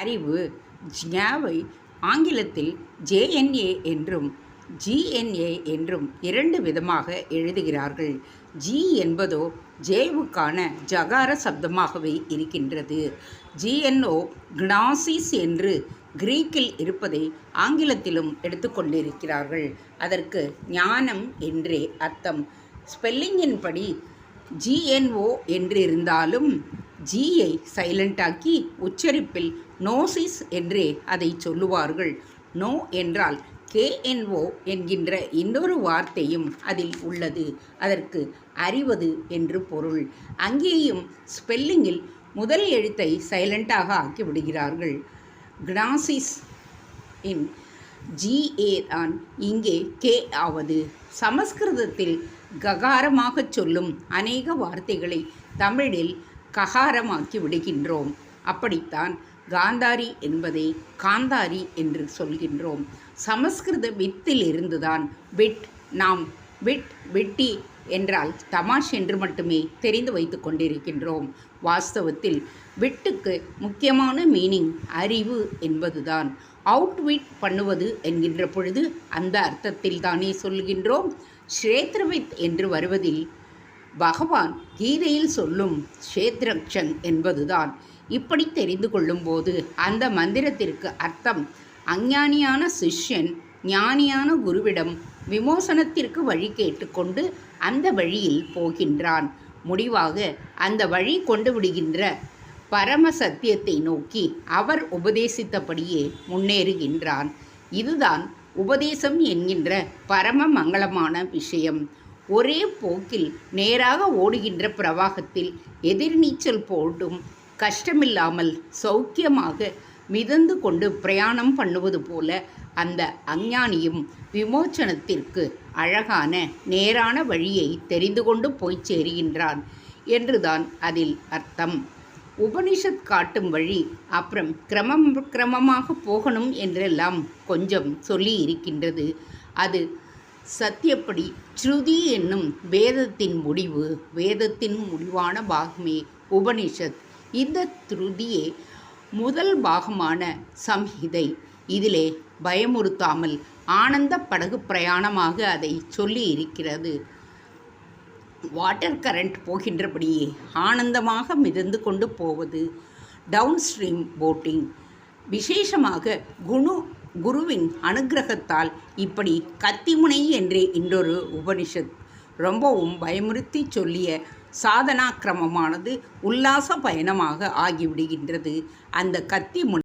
அறிவு ஜியாவை ஆங்கிலத்தில் ஜேஎன்ஏ என்றும் ஜிஎன்ஏ என்றும் இரண்டு விதமாக எழுதுகிறார்கள். ஜி என்பதோ ஜேவுக்கான ஜகார சப்தமாகவே இருக்கின்றது. ஜிஎன்ஓ க்னாசிஸ் என்று கிரீக்கில் இருப்பதை ஆங்கிலத்திலும் எடுத்துக்கொண்டிருக்கிறார்கள். அதற்கு ஞானம் என்றே அர்த்தம். ஸ்பெல்லிங்கின்படி ஜிஎன்ஓ என்றிருந்தாலும் ஜியை சைலண்டாக்கி உச்சரிப்பில் நோசிஸ் என்றே அதை சொல்லுவார்கள். நோ என்றால் கேஎன்ஓ என்கின்ற இன்னொரு வார்த்தையும் அதில் உள்ளது. அதற்கு அறிவது என்று பொருள். அங்கேயும் ஸ்பெல்லிங்கில் முதல் எழுத்தை சைலண்டாக ஆக்கி விடுகிறார்கள். கினாசிஸ் இன் ஜிஏ தான் இங்கே கே ஆவது. சமஸ்கிருதத்தில் ககாரமாகச் சொல்லும் அநேக வார்த்தைகளை தமிழில் ககாரமாக்கி விடுகின்றோம். அப்படித்தான் காந்தாரி என்பதை காந்தாரி என்று சொல்கின்றோம். சமஸ்கிருத வித்தில் இருந்துதான் விட் நாம் விட் விட்டி என்றால் தமாஷ் என்று மட்டுமே தெரிந்து வைத்து கொண்டிருக்கின்றோம். வாஸ்தவத்தில் விட்டுக்கு முக்கியமான மீனிங் அறிவு என்பதுதான். அவுட்விட் பண்ணுவது என்கின்ற பொழுது அந்த அர்த்தத்தில் தானே சொல்கின்றோம். ஸ்ரேத்ரவித் என்று வருவதில் பகவான் கீதையில் சொல்லும் ஷேத்ரக்ஷன் என்பதுதான். இப்படி தெரிந்து கொள்ளும்போது அந்த மந்திரத்திற்கு அர்த்தம் அஞ்ஞானியான சிஷ்யன் ஞானியான குருவிடம் விமோசனத்திற்கு வழி கேட்டுக்கொண்டு அந்த வழியில் போகின்றான். முடிவாக அந்த வழி கொண்டு விடுகின்ற பரம சத்தியத்தை நோக்கி அவர் உபதேசித்தபடியே முன்னேறுகின்றான். இதுதான் உபதேசம் என்கின்ற பரம மங்களமான விஷயம். ஒரே போக்கில் நேராக ஓடுகின்ற பிரவாகத்தில் எதிர்நீச்சல் போட்டும் கஷ்டமில்லாமல் சௌக்கியமாக மிதந்து கொண்டு பிரயாணம் பண்ணுவது போல அந்த அஞ்ஞானியும் விமோச்சனத்திற்கு அழகான நேரான வழியை தெரிந்து கொண்டு போய் சேருகின்றான் என்றுதான் அதில் அர்த்தம். உபனிஷத் காட்டும் வழி அப்புறம் கிரமம் கிரமமாக போகணும் என்றெல்லாம் கொஞ்சம் சொல்லி இருக்கின்றது அது சத்தியப்படி ஸ்ருதி என்னும் வேதத்தின் முடிவு வேதத்தின் முடிவான பாகமே உபனிஷத். இந்த திருதியே முதல் பாகமான சம்ஹிதை. இதிலே பயமுறுத்தாமல் ஆனந்த படகு பிரயாணமாக அதை சொல்லி இருக்கிறது வாட்டர் கரண்ட் போகின்றபடியே ஆனந்தமாக மிதந்து கொண்டு போவது டவுன் ஸ்ட்ரீம் போட்டிங். விசேஷமாக குணு குருவின் அனுக்கிரகத்தால் இப்படி கத்திமுனை என்றே இன்றொரு உபனிஷத். ரொம்பவும் பயமுறுத்தி சொல்லிய சாதனா கிரமமானது உல்லாச பயணமாக ஆகிவிடுகின்றது. அந்த கத்தி முனை